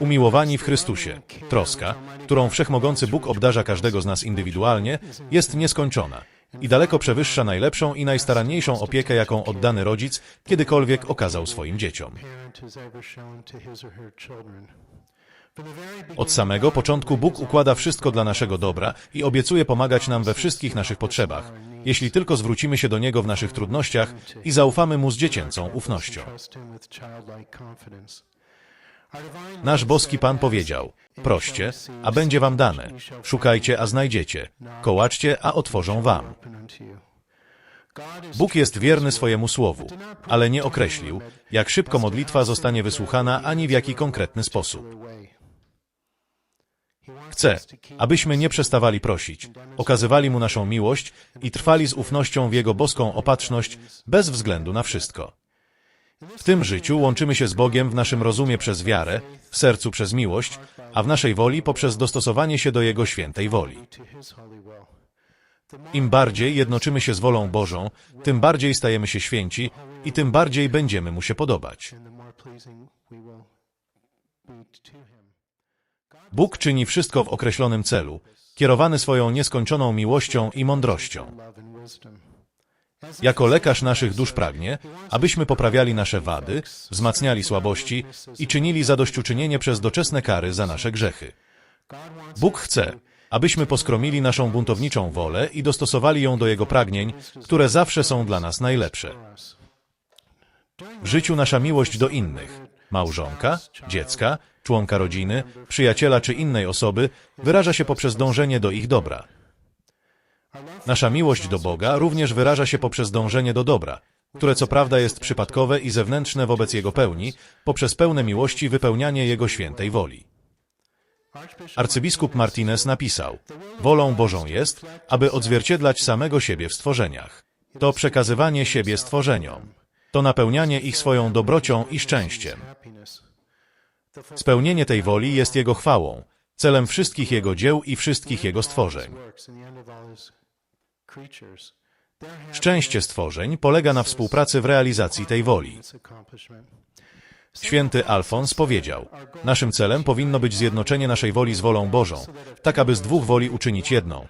Umiłowani w Chrystusie, troska, którą Wszechmogący Bóg obdarza każdego z nas indywidualnie, jest nieskończona i daleko przewyższa najlepszą i najstaranniejszą opiekę, jaką oddany rodzic kiedykolwiek okazał swoim dzieciom. Od samego początku Bóg układa wszystko dla naszego dobra i obiecuje pomagać nam we wszystkich naszych potrzebach, jeśli tylko zwrócimy się do Niego w naszych trudnościach i zaufamy Mu z dziecięcą ufnością. Nasz boski Pan powiedział, proście, a będzie wam dane, szukajcie, a znajdziecie, kołaczcie, a otworzą wam. Bóg jest wierny swojemu słowu, ale nie określił, jak szybko modlitwa zostanie wysłuchana, ani w jaki konkretny sposób. Chce, abyśmy nie przestawali prosić, okazywali Mu naszą miłość i trwali z ufnością w Jego boską opatrzność bez względu na wszystko. W tym życiu łączymy się z Bogiem w naszym rozumie przez wiarę, w sercu przez miłość, a w naszej woli poprzez dostosowanie się do Jego świętej woli. Im bardziej jednoczymy się z wolą Bożą, tym bardziej stajemy się święci i tym bardziej będziemy Mu się podobać. Bóg czyni wszystko w określonym celu, kierowany swoją nieskończoną miłością i mądrością. Jako lekarz naszych dusz pragnie, abyśmy poprawiali nasze wady, wzmacniali słabości i czynili zadośćuczynienie przez doczesne kary za nasze grzechy. Bóg chce, abyśmy poskromili naszą buntowniczą wolę i dostosowali ją do Jego pragnień, które zawsze są dla nas najlepsze. W życiu nasza miłość do innych, małżonka, dziecka, członka rodziny, przyjaciela czy innej osoby, wyraża się poprzez dążenie do ich dobra. Nasza miłość do Boga również wyraża się poprzez dążenie do dobra, które co prawda jest przypadkowe i zewnętrzne wobec Jego pełni, poprzez pełne miłości wypełnianie Jego świętej woli. Arcybiskup Martinez napisał, wolą Bożą jest, aby odzwierciedlać samego siebie w stworzeniach. To przekazywanie siebie stworzeniom. To napełnianie ich swoją dobrocią i szczęściem. Spełnienie tej woli jest Jego chwałą, celem wszystkich Jego dzieł i wszystkich Jego stworzeń. Szczęście stworzeń polega na współpracy w realizacji tej woli. Święty Alfons powiedział, naszym celem powinno być zjednoczenie naszej woli z wolą Bożą, tak aby z dwóch woli uczynić jedną.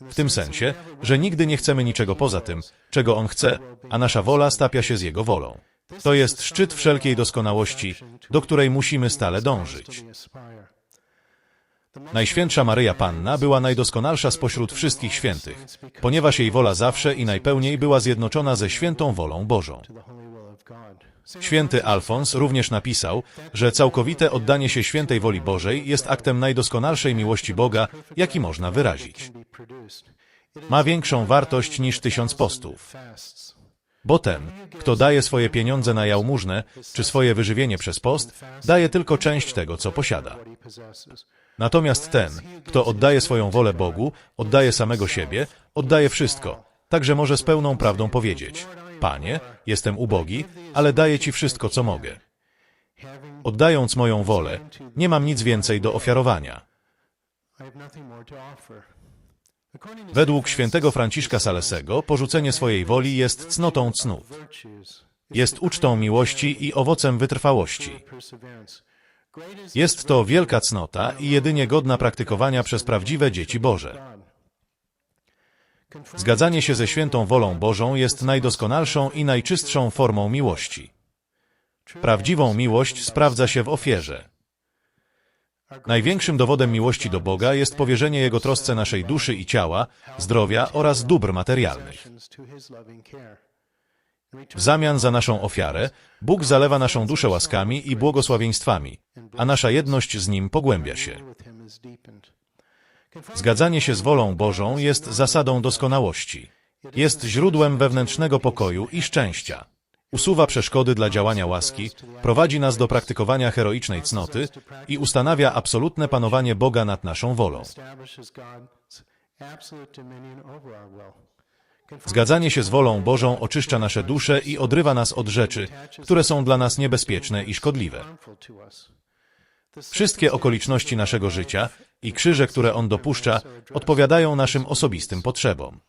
W tym sensie, że nigdy nie chcemy niczego poza tym, czego On chce, a nasza wola stapia się z Jego wolą. To jest szczyt wszelkiej doskonałości, do której musimy stale dążyć. Najświętsza Maryja Panna była najdoskonalsza spośród wszystkich świętych, ponieważ jej wola zawsze i najpełniej była zjednoczona ze świętą wolą Bożą. Święty Alfons również napisał, że całkowite oddanie się świętej woli Bożej jest aktem najdoskonalszej miłości Boga, jaki można wyrazić. Ma większą wartość niż tysiąc postów. Bo ten, kto daje swoje pieniądze na jałmużnę, czy swoje wyżywienie przez post, daje tylko część tego, co posiada. Natomiast ten, kto oddaje swoją wolę Bogu, oddaje samego siebie, oddaje wszystko, także może z pełną prawdą powiedzieć: Panie, jestem ubogi, ale daję Ci wszystko, co mogę. Oddając moją wolę, nie mam nic więcej do ofiarowania. Według świętego Franciszka Salesego porzucenie swojej woli jest cnotą cnót. Jest ucztą miłości i owocem wytrwałości. Jest to wielka cnota i jedynie godna praktykowania przez prawdziwe dzieci Boże. Zgadzanie się ze świętą wolą Bożą jest najdoskonalszą i najczystszą formą miłości. Prawdziwą miłość sprawdza się w ofierze. Największym dowodem miłości do Boga jest powierzenie Jego trosce naszej duszy i ciała, zdrowia oraz dóbr materialnych. W zamian za naszą ofiarę, Bóg zalewa naszą duszę łaskami i błogosławieństwami, a nasza jedność z Nim pogłębia się. Zgadzanie się z wolą Bożą jest zasadą doskonałości. Jest źródłem wewnętrznego pokoju i szczęścia. Usuwa przeszkody dla działania łaski, prowadzi nas do praktykowania heroicznej cnoty i ustanawia absolutne panowanie Boga nad naszą wolą. Zgadzanie się z wolą Bożą oczyszcza nasze dusze i odrywa nas od rzeczy, które są dla nas niebezpieczne i szkodliwe. Wszystkie okoliczności naszego życia i krzyże, które On dopuszcza, odpowiadają naszym osobistym potrzebom.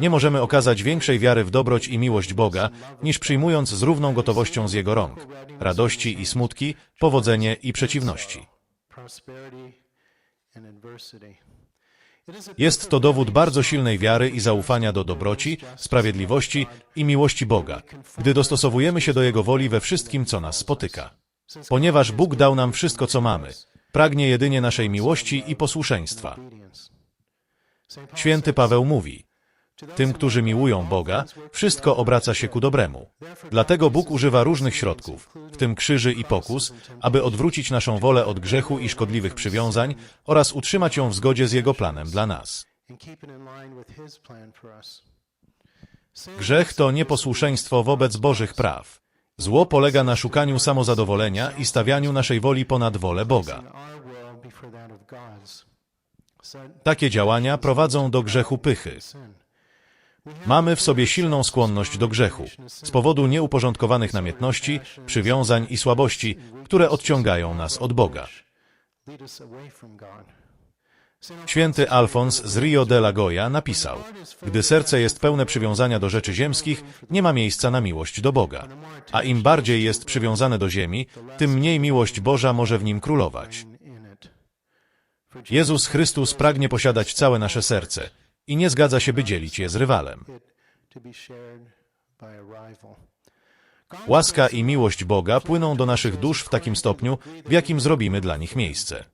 Nie możemy okazać większej wiary w dobroć i miłość Boga, niż przyjmując z równą gotowością z Jego rąk radości i smutki, powodzenie i przeciwności. Jest to dowód bardzo silnej wiary i zaufania do dobroci, sprawiedliwości i miłości Boga, gdy dostosowujemy się do Jego woli we wszystkim, co nas spotyka. Ponieważ Bóg dał nam wszystko, co mamy, pragnie jedynie naszej miłości i posłuszeństwa. Święty Paweł mówi, tym, którzy miłują Boga, wszystko obraca się ku dobremu. Dlatego Bóg używa różnych środków, w tym krzyży i pokus, aby odwrócić naszą wolę od grzechu i szkodliwych przywiązań oraz utrzymać ją w zgodzie z Jego planem dla nas. Grzech to nieposłuszeństwo wobec Bożych praw. Zło polega na szukaniu samozadowolenia i stawianiu naszej woli ponad wolę Boga. Takie działania prowadzą do grzechu pychy. Mamy w sobie silną skłonność do grzechu z powodu nieuporządkowanych namiętności, przywiązań i słabości, które odciągają nas od Boga. Święty Alfons z Rio de la Goya napisał: Gdy serce jest pełne przywiązania do rzeczy ziemskich, nie ma miejsca na miłość do Boga. A im bardziej jest przywiązane do ziemi, tym mniej miłość Boża może w nim królować. Jezus Chrystus pragnie posiadać całe nasze serce i nie zgadza się, by dzielić je z rywalem. Łaska i miłość Boga płyną do naszych dusz w takim stopniu, w jakim zrobimy dla nich miejsce.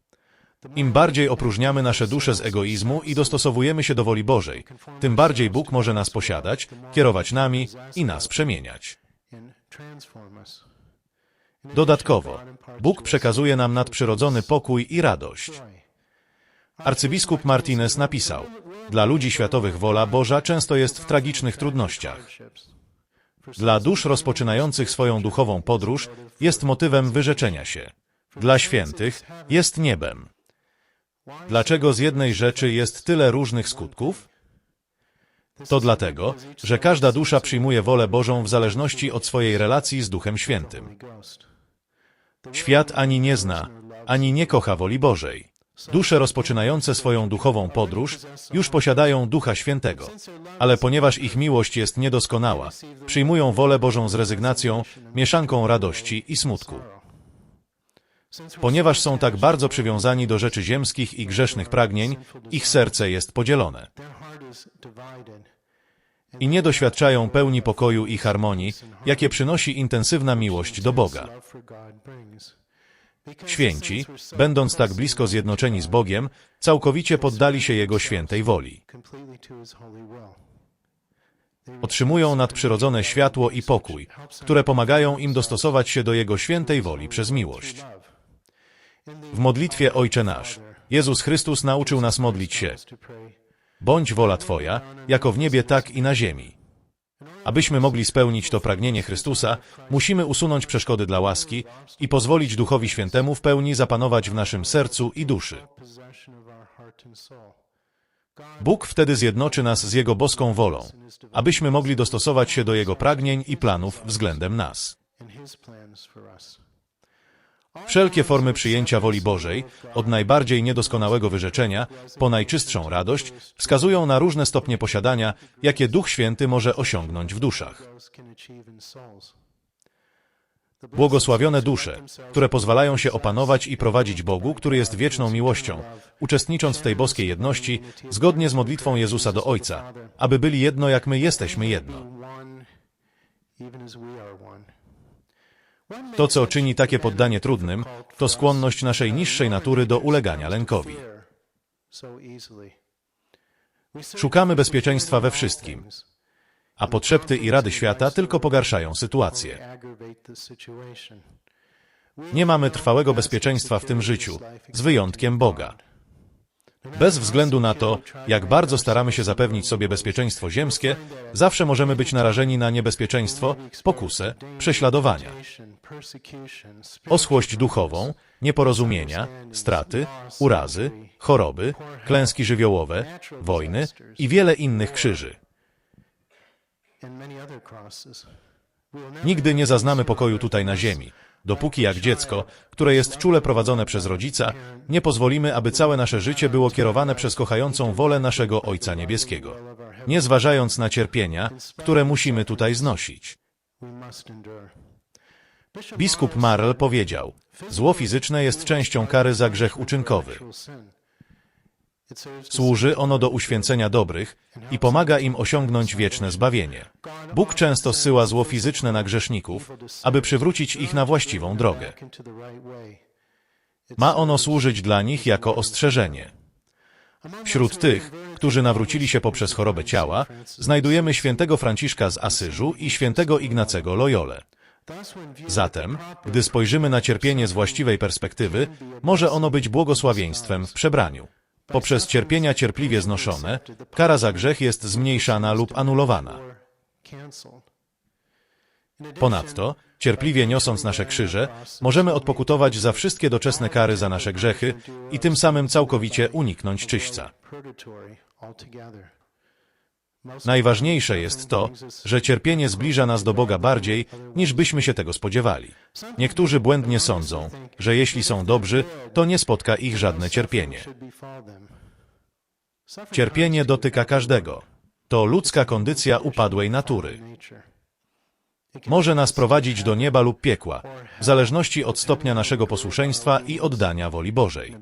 Im bardziej opróżniamy nasze dusze z egoizmu i dostosowujemy się do woli Bożej, tym bardziej Bóg może nas posiadać, kierować nami i nas przemieniać. Dodatkowo, Bóg przekazuje nam nadprzyrodzony pokój i radość. Arcybiskup Martinez napisał: Dla ludzi światowych wola Boża często jest w tragicznych trudnościach. Dla dusz rozpoczynających swoją duchową podróż jest motywem wyrzeczenia się. Dla świętych jest niebem. Dlaczego z jednej rzeczy jest tyle różnych skutków? To dlatego, że każda dusza przyjmuje wolę Bożą w zależności od swojej relacji z Duchem Świętym. Świat ani nie zna, ani nie kocha woli Bożej. Dusze rozpoczynające swoją duchową podróż już posiadają Ducha Świętego, ale ponieważ ich miłość jest niedoskonała, przyjmują wolę Bożą z rezygnacją, mieszanką radości i smutku. Ponieważ są tak bardzo przywiązani do rzeczy ziemskich i grzesznych pragnień, ich serce jest podzielone. I nie doświadczają pełni pokoju i harmonii, jakie przynosi intensywna miłość do Boga. Święci, będąc tak blisko zjednoczeni z Bogiem, całkowicie poddali się Jego świętej woli. Otrzymują nadprzyrodzone światło i pokój, które pomagają im dostosować się do Jego świętej woli przez miłość. W modlitwie Ojcze Nasz, Jezus Chrystus nauczył nas modlić się. Bądź wola Twoja, jako w niebie, tak i na ziemi. Abyśmy mogli spełnić to pragnienie Chrystusa, musimy usunąć przeszkody dla łaski i pozwolić Duchowi Świętemu w pełni zapanować w naszym sercu i duszy. Bóg wtedy zjednoczy nas z Jego boską wolą, abyśmy mogli dostosować się do Jego pragnień i planów względem nas. Wszelkie formy przyjęcia woli Bożej, od najbardziej niedoskonałego wyrzeczenia, po najczystszą radość, wskazują na różne stopnie posiadania, jakie Duch Święty może osiągnąć w duszach. Błogosławione dusze, które pozwalają się opanować i prowadzić Bogu, który jest wieczną miłością, uczestnicząc w tej boskiej jedności, zgodnie z modlitwą Jezusa do Ojca, aby byli jedno, jak my jesteśmy jedno. To, co czyni takie poddanie trudnym, to skłonność naszej niższej natury do ulegania lękowi. Szukamy bezpieczeństwa we wszystkim, a potrzeby i rady świata tylko pogarszają sytuację. Nie mamy trwałego bezpieczeństwa w tym życiu, z wyjątkiem Boga. Bez względu na to, jak bardzo staramy się zapewnić sobie bezpieczeństwo ziemskie, zawsze możemy być narażeni na niebezpieczeństwo, pokusę, prześladowania, oschłość duchową, nieporozumienia, straty, urazy, choroby, klęski żywiołowe, wojny i wiele innych krzyży. Nigdy nie zaznamy pokoju tutaj na ziemi, Dopóki jak dziecko, które jest czule prowadzone przez rodzica, nie pozwolimy, aby całe nasze życie było kierowane przez kochającą wolę naszego Ojca Niebieskiego, nie zważając na cierpienia, które musimy tutaj znosić. Biskup Marl powiedział, zło fizyczne jest częścią kary za grzech uczynkowy. Służy ono do uświęcenia dobrych i pomaga im osiągnąć wieczne zbawienie. Bóg często zsyła zło fizyczne na grzeszników, aby przywrócić ich na właściwą drogę. Ma ono służyć dla nich jako ostrzeżenie. Wśród tych, którzy nawrócili się poprzez chorobę ciała, znajdujemy świętego Franciszka z Asyżu i świętego Ignacego Loyole. Zatem, gdy spojrzymy na cierpienie z właściwej perspektywy, może ono być błogosławieństwem w przebraniu. Poprzez cierpienia cierpliwie znoszone, kara za grzech jest zmniejszana lub anulowana. Ponadto, cierpliwie niosąc nasze krzyże, możemy odpokutować za wszystkie doczesne kary za nasze grzechy i tym samym całkowicie uniknąć czyśćca. Najważniejsze jest to, że cierpienie zbliża nas do Boga bardziej, niż byśmy się tego spodziewali. Niektórzy błędnie sądzą, że jeśli są dobrzy, to nie spotka ich żadne cierpienie. Cierpienie dotyka każdego. To ludzka kondycja upadłej natury. Może nas prowadzić do nieba lub piekła, w zależności od stopnia naszego posłuszeństwa i oddania woli Bożej.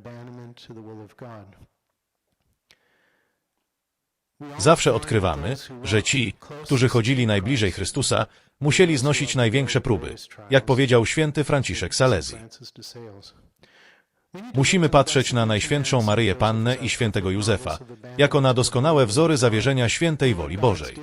Zawsze odkrywamy, że ci, którzy chodzili najbliżej Chrystusa, musieli znosić największe próby, jak powiedział święty Franciszek Salezji. Musimy patrzeć na Najświętszą Maryję Pannę i świętego Józefa, jako na doskonałe wzory zawierzenia świętej woli Bożej.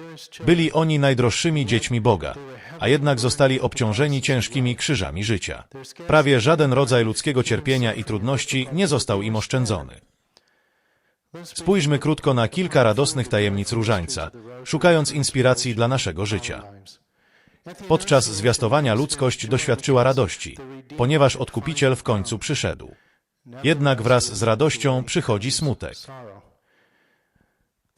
Byli oni najdroższymi dziećmi Boga, a jednak zostali obciążeni ciężkimi krzyżami życia. Prawie żaden rodzaj ludzkiego cierpienia i trudności nie został im oszczędzony. Spójrzmy krótko na kilka radosnych tajemnic różańca, szukając inspiracji dla naszego życia. Podczas zwiastowania ludzkość doświadczyła radości, ponieważ Odkupiciel w końcu przyszedł. Jednak wraz z radością przychodzi smutek.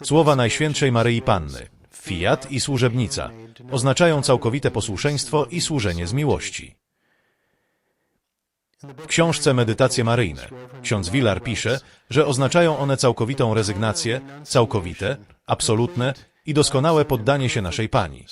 Słowa Najświętszej Maryi Panny, fiat i służebnica, oznaczają całkowite posłuszeństwo i służenie z miłości. W książce Medytacje Maryjne ksiądz Wilar pisze, że oznaczają one całkowitą rezygnację, całkowite, absolutne i doskonałe poddanie się naszej Pani.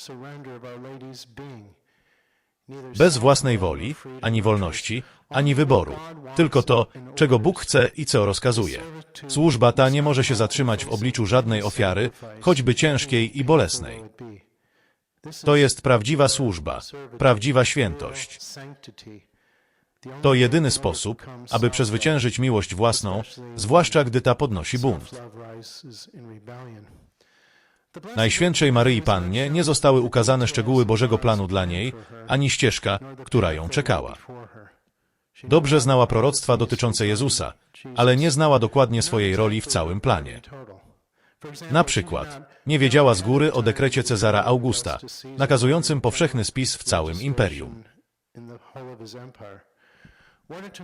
Bez własnej woli, ani wolności, ani wyboru. Tylko to, czego Bóg chce i co rozkazuje. Służba ta nie może się zatrzymać w obliczu żadnej ofiary, choćby ciężkiej i bolesnej. To jest prawdziwa służba, prawdziwa świętość. To jedyny sposób, aby przezwyciężyć miłość własną, zwłaszcza gdy ta podnosi bunt. Najświętszej Maryi Pannie nie zostały ukazane szczegóły Bożego planu dla niej, ani ścieżka, która ją czekała. Dobrze znała proroctwa dotyczące Jezusa, ale nie znała dokładnie swojej roli w całym planie. Na przykład, nie wiedziała z góry o dekrecie Cezara Augusta, nakazującym powszechny spis w całym imperium.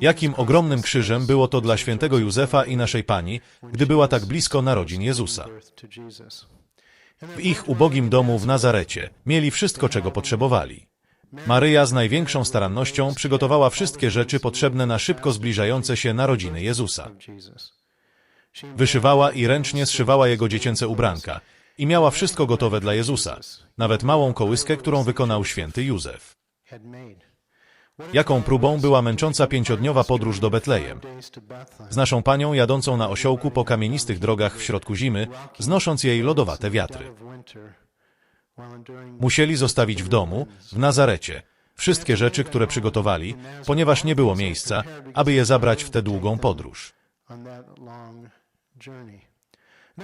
Jakim ogromnym krzyżem było to dla świętego Józefa i naszej Pani, gdy była tak blisko narodzin Jezusa. W ich ubogim domu w Nazarecie mieli wszystko, czego potrzebowali. Maryja z największą starannością przygotowała wszystkie rzeczy potrzebne na szybko zbliżające się narodziny Jezusa. Wyszywała i ręcznie zszywała jego dziecięce ubranka i miała wszystko gotowe dla Jezusa, nawet małą kołyskę, którą wykonał święty Józef. Jaką próbą była męcząca pięciodniowa podróż do Betlejem. Z naszą panią jadącą na osiołku po kamienistych drogach w środku zimy, znosząc jej lodowate wiatry. Musieli zostawić w domu, w Nazarecie, wszystkie rzeczy, które przygotowali, ponieważ nie było miejsca, aby je zabrać w tę długą podróż.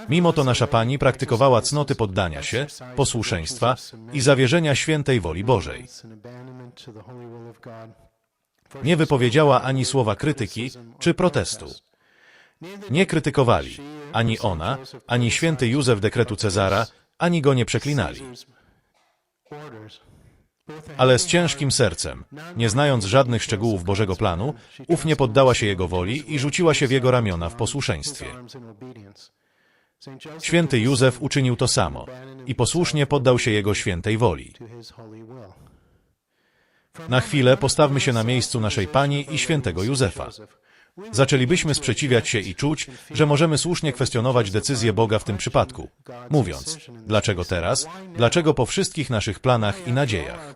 Mimo to nasza Pani praktykowała cnoty poddania się, posłuszeństwa i zawierzenia świętej woli Bożej. Nie wypowiedziała ani słowa krytyki czy protestu. Nie krytykowali ani ona, ani święty Józef dekretu Cezara, ani go nie przeklinali. Ale z ciężkim sercem, nie znając żadnych szczegółów Bożego planu, ufnie poddała się Jego woli i rzuciła się w Jego ramiona w posłuszeństwie. Święty Józef uczynił to samo i posłusznie poddał się Jego świętej woli. Na chwilę postawmy się na miejscu naszej Pani i świętego Józefa. Zaczęlibyśmy sprzeciwiać się i czuć, że możemy słusznie kwestionować decyzję Boga w tym przypadku, mówiąc, dlaczego teraz, dlaczego po wszystkich naszych planach i nadziejach.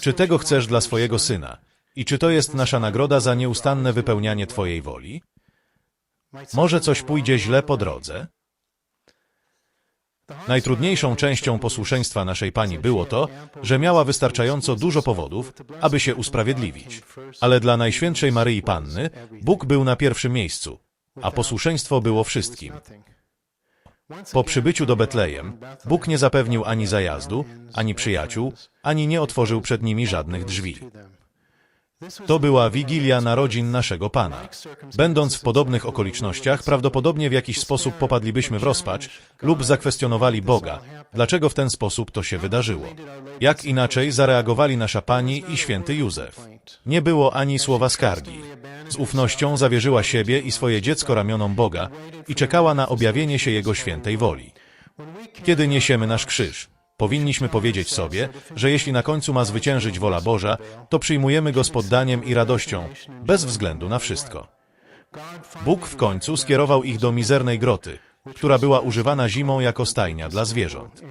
Czy tego chcesz dla swojego syna? I czy to jest nasza nagroda za nieustanne wypełnianie Twojej woli? Może coś pójdzie źle po drodze? Najtrudniejszą częścią posłuszeństwa naszej Pani było to, że miała wystarczająco dużo powodów, aby się usprawiedliwić. Ale dla Najświętszej Maryi Panny Bóg był na pierwszym miejscu, a posłuszeństwo było wszystkim. Po przybyciu do Betlejem Bóg nie zapewnił ani zajazdu, ani przyjaciół, ani nie otworzył przed nimi żadnych drzwi. To była wigilia narodzin naszego Pana. Będąc w podobnych okolicznościach, prawdopodobnie w jakiś sposób popadlibyśmy w rozpacz lub zakwestionowali Boga, dlaczego w ten sposób to się wydarzyło. Jak inaczej zareagowali nasza Pani i święty Józef. Nie było ani słowa skargi. Z ufnością zawierzyła siebie i swoje dziecko ramionom Boga i czekała na objawienie się Jego świętej woli. Kiedy niesiemy nasz krzyż, powinniśmy powiedzieć sobie, że jeśli na końcu ma zwyciężyć wola Boża, to przyjmujemy go z poddaniem i radością, bez względu na wszystko. Bóg w końcu skierował ich do mizernej groty, która była używana zimą jako stajnia dla zwierząt.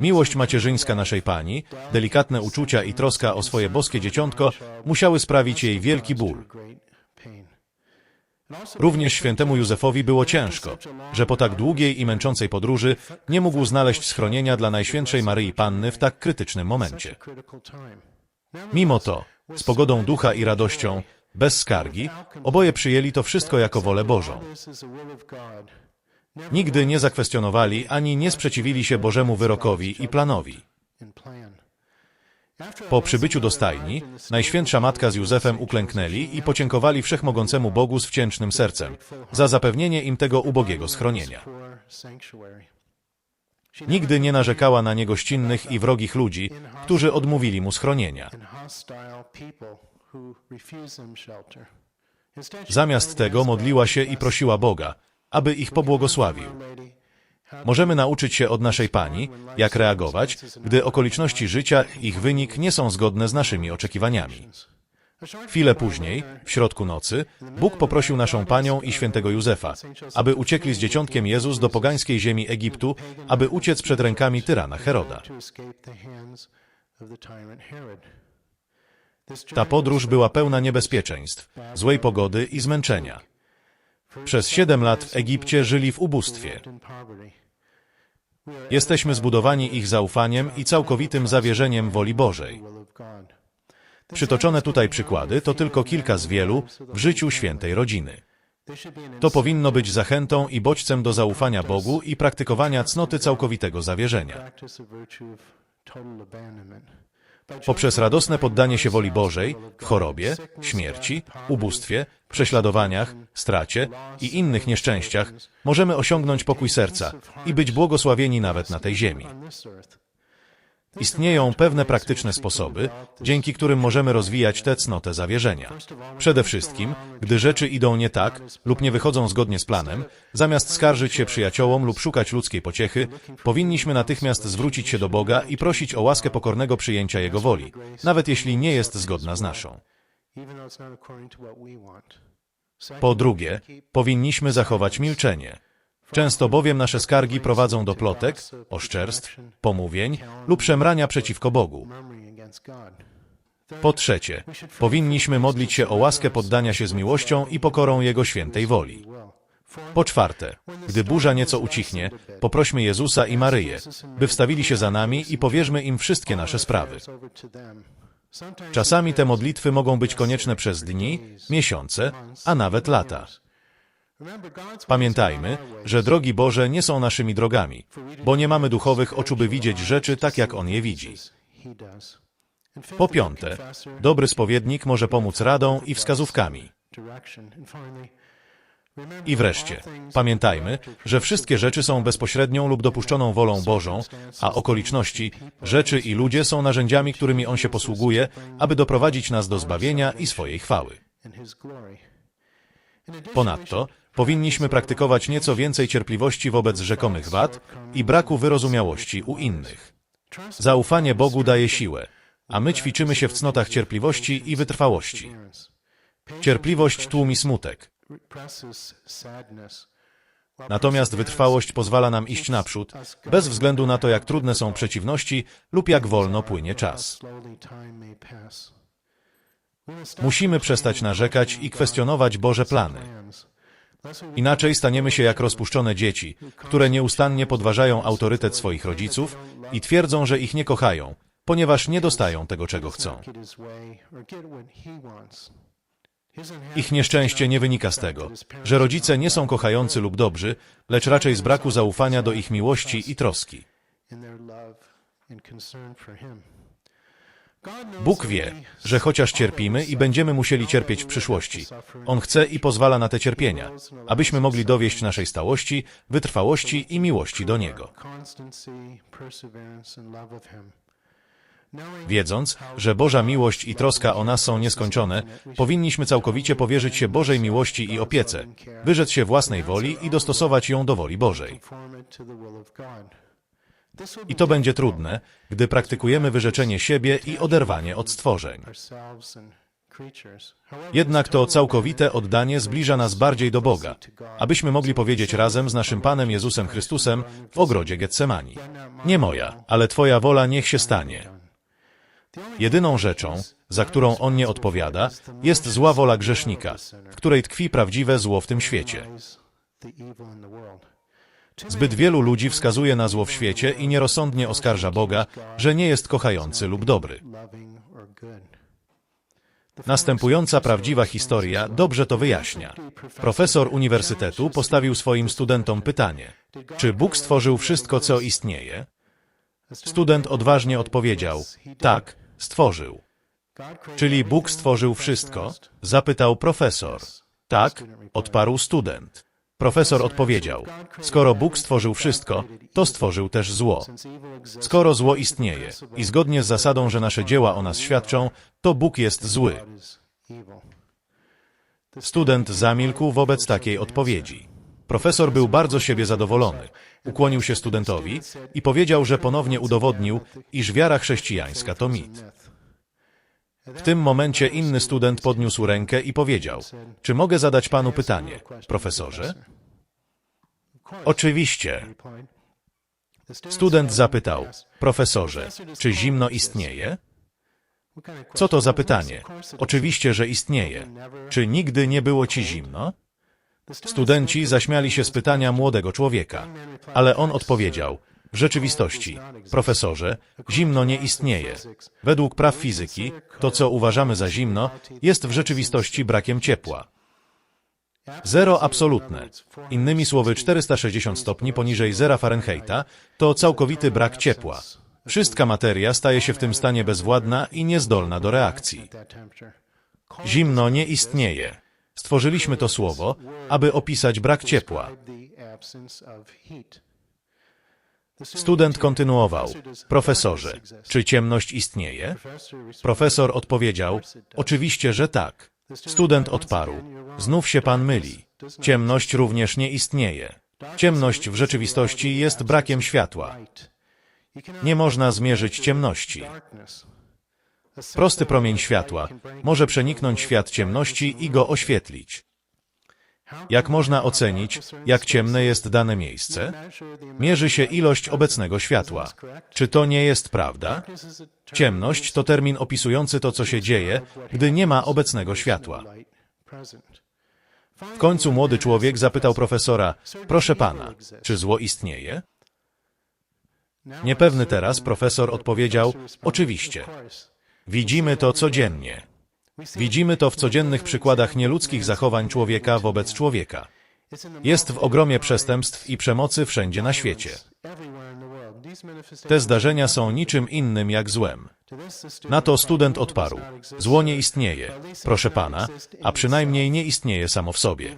Miłość macierzyńska naszej Pani, delikatne uczucia i troska o swoje boskie dzieciątko musiały sprawić jej wielki ból. Również świętemu Józefowi było ciężko, że po tak długiej i męczącej podróży nie mógł znaleźć schronienia dla Najświętszej Maryi Panny w tak krytycznym momencie. Mimo to, z pogodą ducha i radością, bez skargi, oboje przyjęli to wszystko jako wolę Bożą. Nigdy nie zakwestionowali ani nie sprzeciwili się Bożemu wyrokowi i planowi. Po przybyciu do stajni, Najświętsza Matka z Józefem uklęknęli i podziękowali Wszechmogącemu Bogu z wdzięcznym sercem za zapewnienie im tego ubogiego schronienia. Nigdy nie narzekała na niegościnnych i wrogich ludzi, którzy odmówili mu schronienia. Zamiast tego modliła się i prosiła Boga, aby ich pobłogosławił. Możemy nauczyć się od naszej Pani, jak reagować, gdy okoliczności życia ich wynik nie są zgodne z naszymi oczekiwaniami. Chwilę później, w środku nocy, Bóg poprosił naszą Panią i świętego Józefa, aby uciekli z dzieciątkiem Jezus do pogańskiej ziemi Egiptu, aby uciec przed rękami tyrana Heroda. Ta podróż była pełna niebezpieczeństw, złej pogody i zmęczenia. Przez siedem lat w Egipcie żyli w ubóstwie. Jesteśmy zbudowani ich zaufaniem i całkowitym zawierzeniem woli Bożej. Przytoczone tutaj przykłady to tylko kilka z wielu w życiu świętej rodziny. To powinno być zachętą i bodźcem do zaufania Bogu i praktykowania cnoty całkowitego zawierzenia. Poprzez radosne poddanie się woli Bożej w chorobie, śmierci, ubóstwie, prześladowaniach, stracie i innych nieszczęściach możemy osiągnąć pokój serca i być błogosławieni nawet na tej ziemi. Istnieją pewne praktyczne sposoby, dzięki którym możemy rozwijać tę cnotę zawierzenia. Przede wszystkim, gdy rzeczy idą nie tak lub nie wychodzą zgodnie z planem, zamiast skarżyć się przyjaciołom lub szukać ludzkiej pociechy, powinniśmy natychmiast zwrócić się do Boga i prosić o łaskę pokornego przyjęcia Jego woli, nawet jeśli nie jest zgodna z naszą. Po drugie, powinniśmy zachować milczenie. Często bowiem nasze skargi prowadzą do plotek, oszczerstw, pomówień lub szemrania przeciwko Bogu. Po trzecie, powinniśmy modlić się o łaskę poddania się z miłością i pokorą Jego świętej woli. Po czwarte, gdy burza nieco ucichnie, poprośmy Jezusa i Maryję, by wstawili się za nami i powierzmy im wszystkie nasze sprawy. Czasami te modlitwy mogą być konieczne przez dni, miesiące, a nawet lata. Pamiętajmy, że drogi Boże nie są naszymi drogami, bo nie mamy duchowych oczu, by widzieć rzeczy tak, jak On je widzi. Po piąte, dobry spowiednik może pomóc radą i wskazówkami. I wreszcie, pamiętajmy, że wszystkie rzeczy są bezpośrednią lub dopuszczoną wolą Bożą, a okoliczności, rzeczy i ludzie są narzędziami, którymi On się posługuje, aby doprowadzić nas do zbawienia i swojej chwały. Ponadto, powinniśmy praktykować nieco więcej cierpliwości wobec rzekomych wad i braku wyrozumiałości u innych. Zaufanie Bogu daje siłę, a my ćwiczymy się w cnotach cierpliwości i wytrwałości. Cierpliwość tłumi smutek, natomiast wytrwałość pozwala nam iść naprzód, bez względu na to, jak trudne są przeciwności lub jak wolno płynie czas. Musimy przestać narzekać i kwestionować Boże plany. Inaczej staniemy się jak rozpuszczone dzieci, które nieustannie podważają autorytet swoich rodziców i twierdzą, że ich nie kochają, ponieważ nie dostają tego, czego chcą. Ich nieszczęście nie wynika z tego, że rodzice nie są kochający lub dobrzy, lecz raczej z braku zaufania do ich miłości i troski. Bóg wie, że chociaż cierpimy i będziemy musieli cierpieć w przyszłości, On chce i pozwala na te cierpienia, abyśmy mogli dowieść naszej stałości, wytrwałości i miłości do Niego. Wiedząc, że Boża miłość i troska o nas są nieskończone, powinniśmy całkowicie powierzyć się Bożej miłości i opiece, wyrzec się własnej woli i dostosować ją do woli Bożej. I to będzie trudne, gdy praktykujemy wyrzeczenie siebie i oderwanie od stworzeń. Jednak to całkowite oddanie zbliża nas bardziej do Boga, abyśmy mogli powiedzieć razem z naszym Panem Jezusem Chrystusem w ogrodzie Getsemani. Nie moja, ale Twoja wola niech się stanie. Jedyną rzeczą, za którą On nie odpowiada, jest zła wola grzesznika, w której tkwi prawdziwe zło w tym świecie. Zbyt wielu ludzi wskazuje na zło w świecie i nierozsądnie oskarża Boga, że nie jest kochający lub dobry. Następująca prawdziwa historia dobrze to wyjaśnia. Profesor uniwersytetu postawił swoim studentom pytanie: Czy Bóg stworzył wszystko, co istnieje? Student odważnie odpowiedział: Tak, stworzył. Czyli Bóg stworzył wszystko? Zapytał profesor. Tak, odparł student. Profesor odpowiedział: Skoro Bóg stworzył wszystko, to stworzył też zło. Skoro zło istnieje i zgodnie z zasadą, że nasze dzieła o nas świadczą, to Bóg jest zły. Student zamilkł wobec takiej odpowiedzi. Profesor był bardzo siebie zadowolony. Ukłonił się studentowi i powiedział, że ponownie udowodnił, iż wiara chrześcijańska to mit. W tym momencie inny student podniósł rękę i powiedział: Czy mogę zadać panu pytanie, profesorze? Oczywiście. Student zapytał: Profesorze, czy zimno istnieje? Co to za pytanie? Oczywiście, że istnieje. Czy nigdy nie było ci zimno? Studenci zaśmiali się z pytania młodego człowieka, ale on odpowiedział: W rzeczywistości, profesorze, zimno nie istnieje. Według praw fizyki, to co uważamy za zimno, jest w rzeczywistości brakiem ciepła. Zero absolutne, innymi słowy 460 stopni poniżej zera Fahrenheita, to całkowity brak ciepła. Wszystka materia staje się w tym stanie bezwładna i niezdolna do reakcji. Zimno nie istnieje. Stworzyliśmy to słowo, aby opisać brak ciepła. Student kontynuował. Profesorze, czy ciemność istnieje? Profesor odpowiedział. Oczywiście, że tak. Student odparł. Znów się pan myli. Ciemność również nie istnieje. Ciemność w rzeczywistości jest brakiem światła. Nie można zmierzyć ciemności. Prosty promień światła może przeniknąć świat ciemności i go oświetlić. Jak można ocenić, jak ciemne jest dane miejsce? Mierzy się ilość obecnego światła. Czy to nie jest prawda? Ciemność to termin opisujący to, co się dzieje, gdy nie ma obecnego światła. W końcu młody człowiek zapytał profesora, proszę pana, czy zło istnieje? Niepewny teraz profesor odpowiedział, oczywiście. Widzimy to codziennie. Widzimy to w codziennych przykładach nieludzkich zachowań człowieka wobec człowieka. Jest w ogromie przestępstw i przemocy wszędzie na świecie. Te zdarzenia są niczym innym jak złem. Na to student odparł: Zło nie istnieje, proszę pana, a przynajmniej nie istnieje samo w sobie.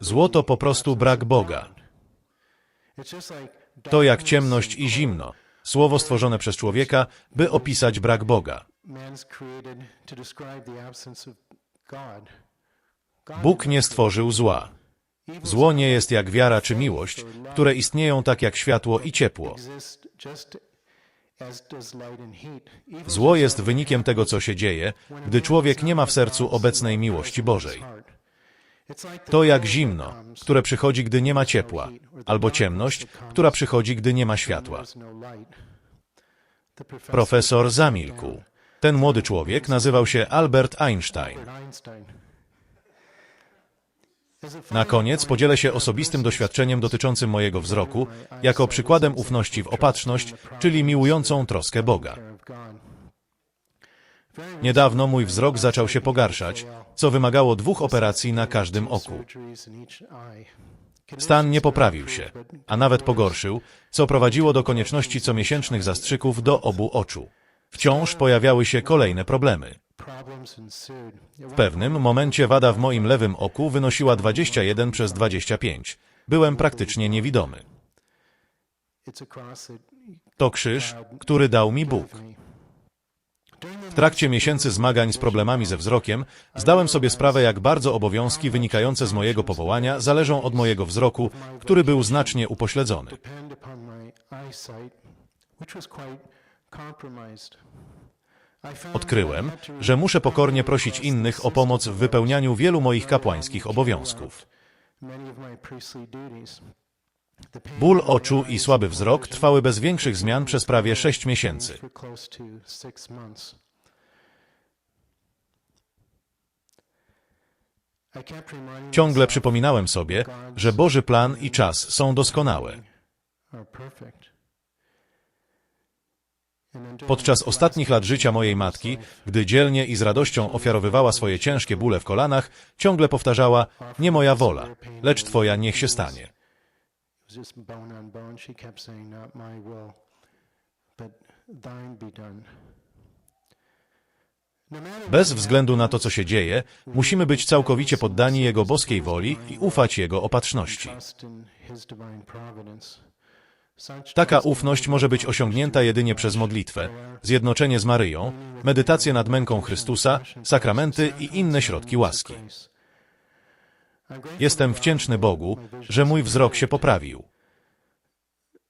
Zło to po prostu brak Boga. To jak ciemność i zimno, słowo stworzone przez człowieka, by opisać brak Boga. Bóg nie stworzył zła. Zło nie jest jak wiara czy miłość, które istnieją tak jak światło i ciepło. Zło jest wynikiem tego, co się dzieje, gdy człowiek nie ma w sercu obecnej miłości Bożej. To jak zimno, które przychodzi, gdy nie ma ciepła, albo ciemność, która przychodzi, gdy nie ma światła. Profesor zamilkł. Ten młody człowiek nazywał się Albert Einstein. Na koniec podzielę się osobistym doświadczeniem dotyczącym mojego wzroku, jako przykładem ufności w opatrzność, czyli miłującą troskę Boga. Niedawno mój wzrok zaczął się pogarszać, co wymagało dwóch operacji na każdym oku. Stan nie poprawił się, a nawet pogorszył, co prowadziło do konieczności comiesięcznych zastrzyków do obu oczu. Wciąż pojawiały się kolejne problemy. W pewnym momencie wada w moim lewym oku wynosiła 21 przez 25. Byłem praktycznie niewidomy. To krzyż, który dał mi Bóg. W trakcie miesięcy zmagań z problemami ze wzrokiem zdałem sobie sprawę, jak bardzo obowiązki wynikające z mojego powołania zależą od mojego wzroku, który był znacznie upośledzony. Odkryłem, że muszę pokornie prosić innych o pomoc w wypełnianiu wielu moich kapłańskich obowiązków. Ból oczu i słaby wzrok trwały bez większych zmian przez prawie sześć miesięcy. Ciągle przypominałem sobie, że Boży plan i czas są doskonałe. Podczas ostatnich lat życia mojej matki, gdy dzielnie i z radością ofiarowywała swoje ciężkie bóle w kolanach, ciągle powtarzała: Nie moja wola, lecz Twoja niech się stanie. Bez względu na to, co się dzieje, musimy być całkowicie poddani Jego boskiej woli i ufać Jego opatrzności. Taka ufność może być osiągnięta jedynie przez modlitwę, zjednoczenie z Maryją, medytację nad męką Chrystusa, sakramenty i inne środki łaski. Jestem wdzięczny Bogu, że mój wzrok się poprawił.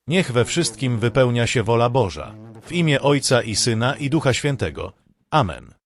Niech we wszystkim wypełnia się wola Boża. W imię Ojca i Syna i Ducha Świętego. Amen.